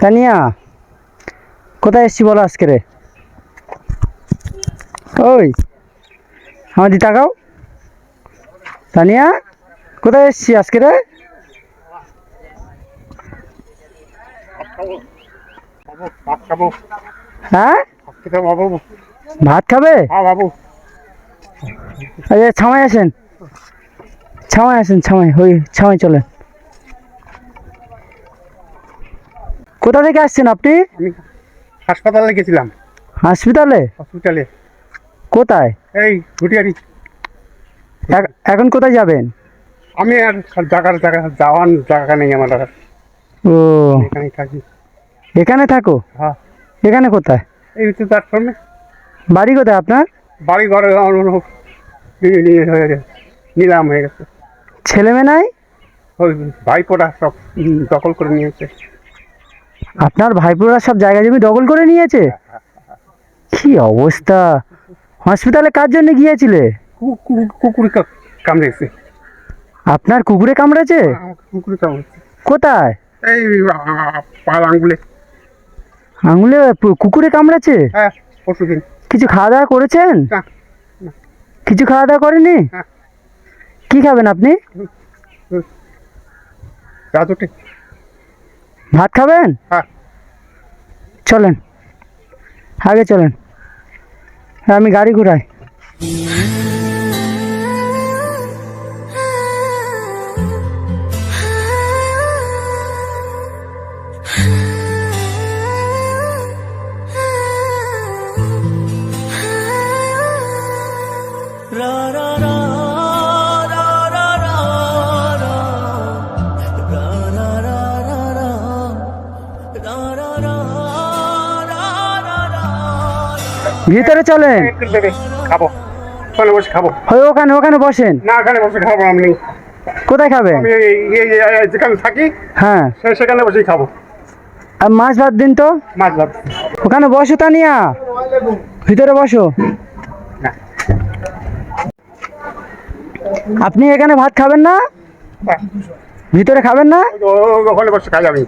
তানিয়া, কোথায় এসছি বলো আজকে রে? ওই আমার দি তাকাও। তানিয়া, কোথায় এসছি আজকে রে? ভাত হ্যাঁ? ভাত খাবে? ছামাই আসেন। ছামাই আসেন, ছামাই, ওই, ছামাই চলেন কোথা থেকে আসছেন আপনি? আমি হাসপাতালে গেছিলাম। হসপিটালে হসপিটালে। কোথায়? এই ঘুটিয়ারি এখ- এখন কোথায় যাবেন? আমি আর জায়গার জায়গা যাওয়ার জায়গা নেই আমার আর। ও। এখানেই থাকি। এখানে থাকো? হ্যাঁ। এখানে কোথায়? এই তো প্ল্যাটফর্মে। বাড়ি কোথায় আপনার? বাড়ি ঘরে আমার নিয়ে নিয়ে হয়ে গেছে নিলাম হয়ে গেছে। ছেলে মেয়ে নাই? ওই ভাইপোরা সব উম, দখল করে নিয়েছে। আপনার ভাইপোরা সব জায়গা জমি দখল করে নিয়েছে? কি অবস্থা? হসপিটালে কার জন্য গিয়েছিলে? কুকুরে কামড়েছে। আপনার কুকুরে কামড়েছে? কামড়েছে। কোথায়? এই পাল আঙ্গুলে। আঙুলে কুকুরে কামড়েছে? হ্যাঁ কিছু খাওয়া দাওয়া করেছেন কিছু খাওয়া দাওয়া করেনি হ্যাঁ। কি খাবেন আপনি? ভাত খাবেন? হ্যাঁ। চলেন। আগে চলেন। হ্যাঁ আমি গাড়ি ঘুরাই। ভিতরে চলেন। খাব। ওখানে বসে খাব। ওই ওখানে ওখানে বসেন। না ওখানে বসে খাব আমি কোথায় আমি এই যেখানে থাকি হ্যাঁ। সেখানে বসেই খাব। আর মাছ ভাত দিন তো? মাছ ভাত। ওখানে বসো তানিয়া। ভিতরে বসো। আপনি এখানে ভাত খাবেন না? ভিতরে খাবেন না? ওখানে বসে খাই আমি।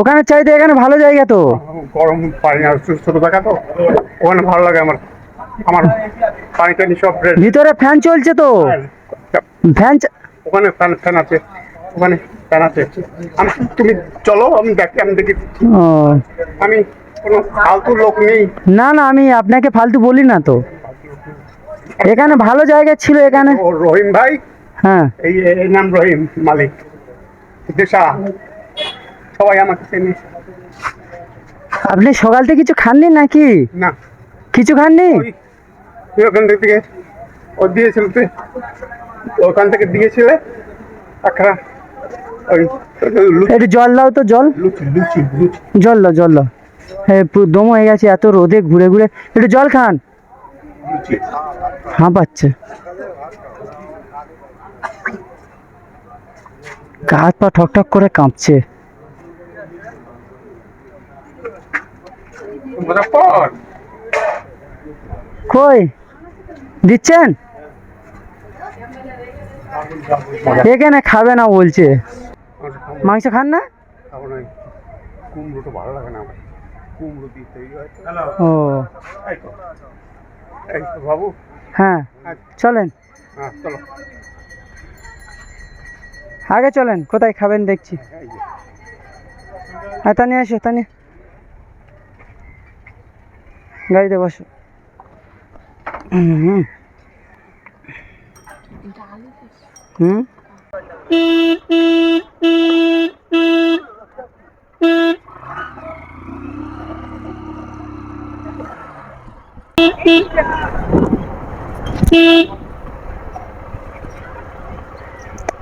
ওখানে চাইতে এখানে ভালো জায়গা তো। গরম পানি আর ছোট ছোট দেখা তো। ওখানে ভালো লাগে আমার। আমার পানি টানি সব ভিতরে ফ্যান চলছে তো। ফ্যান ওখানে ফ্যান ফ্যান আছে। ওখানে ফ্যান আছে। আমি তুমি চলো আমি দেখি আমি দেখি। আমি কোনো ফালতু লোক নেই। না না আমি আপনাকে ফালতু বলি না তো। এখানে ভালো জায়গা ছিল এখানে। রহিম ভাই? হ্যাঁ। এই এই নাম রহিম মালিক। দেশা। সবাই আমাকে চেনে আপনি সকাল থেকে কিছু খাননি নাকি? না। কিছু খাননি? ওখান থেকে ও দিয়েছিল ওখান থেকে দিয়েছিলে একটা একটু জল দাও তো জল। জল দাও জল দাও। হ্যাঁ দম হয়ে গেছে এত রোদে ঘুরে ঘুরে। একটু জল খান। লুচি। হাঁ পাচ্ছে গা হাত পা ঠক ঠক করে কাঁপছে। কই? দিচ্ছেন? এখানে খাবে না বলছে। মাংস খান না? ও। তো বাবু হ্যাঁ চলেন। চলো আগে চলেন, কোথায় খাবেন দেখছি। হ্যাঁ তানি আসো তানি গাড়িতে বসো। হুম। হুম।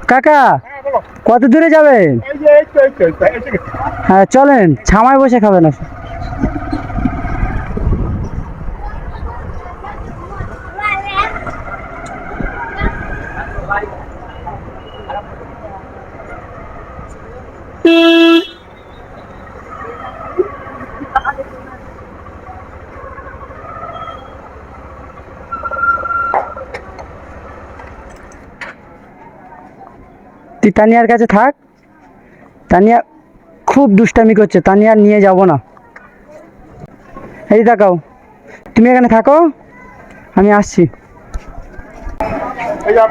কাকা কত দূরে যাবেন। হ্যাঁ চলেন ছামায় বসে খাবেন আপনি। তুই তানিয়ার কাছে থাক। তানিয়া খুব দুষ্টামি করছে তা নিয়ে যাব না। এই তাকাও তুমি এখানে থাকো, আমি আসছি।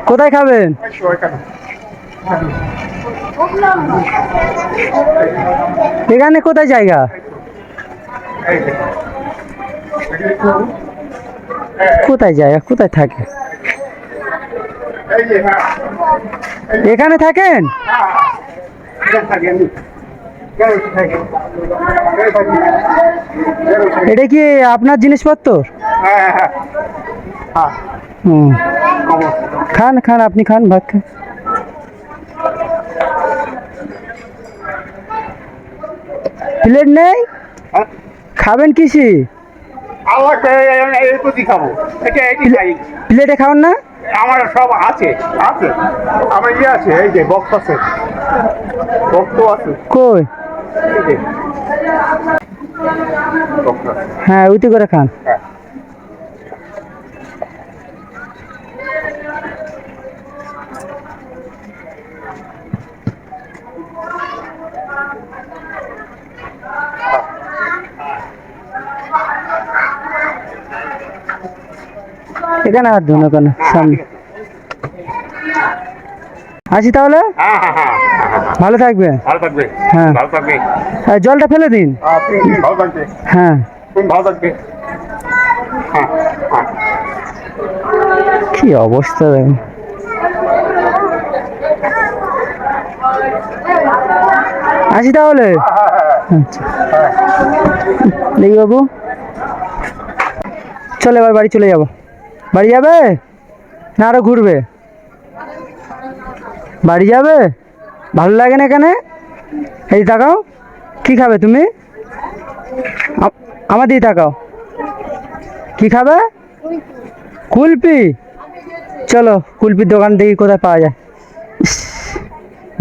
কোথায় খাবেন এখানে কোথায় জায়গা? কোথায় জায়গা? কোথায় থাকে? এখানে থাকেন? এটা কি আপনার জিনিসপত্র? খান খান আপনি খান ভাত খান। প্লেট নেই? হ্যাঁ। খাবেন কিসি? আল্লাহ এই খাব। এটা এটি খাই। প্লেটে খাওয়ান না? আমার সব আছে। আছে। আমার ইয়ে আছে এই যে বক্স আছে। বক্স তো আছে। কই? হ্যাঁ উইতে করে খান। এখানে সামনে। আসি তাহলে। ভালো থাকবে। হ্যাঁ। জলটা ফেলে দিন। হ্যাঁ। কি অবস্থা দেখুন আসি তাহলে? আচ্ছা। দেখি বাবু। চলো এবার বাড়ি চলে যাব। বাড়ি যাবে? না, আরও ঘুরবে। বাড়ি যাবে? ভালো লাগে না এখানে? এই তাকাও। কি খাবে তুমি? আমার দিকে তাকাও। কি খাবে? কুলপি। চলো, কুলপির দোকান দেখি কোথায় পাওয়া যায়।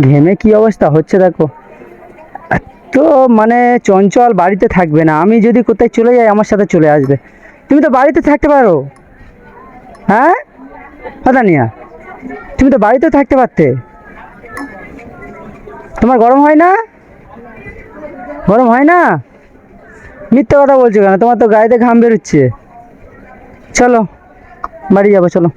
ঘেমে কি অবস্থা হচ্ছে দেখো। তো মানে চঞ্চল বাড়িতে থাকবে না। আমি যদি কোথায় চলে যাই, আমার সাথে চলে আসবে। তুমি তো বাড়িতে থাকতে পারো। হ্যাঁ? নিয়া। তুমি তো বাড়িতে থাকতে পারতে। তোমার গরম হয় না? গরম হয় না? মিথ্যে কথা বলছো কেন? তোমার তো গায়েতে ঘাম বেরোচ্ছে। চলো, বাড়ি যাব, চলো।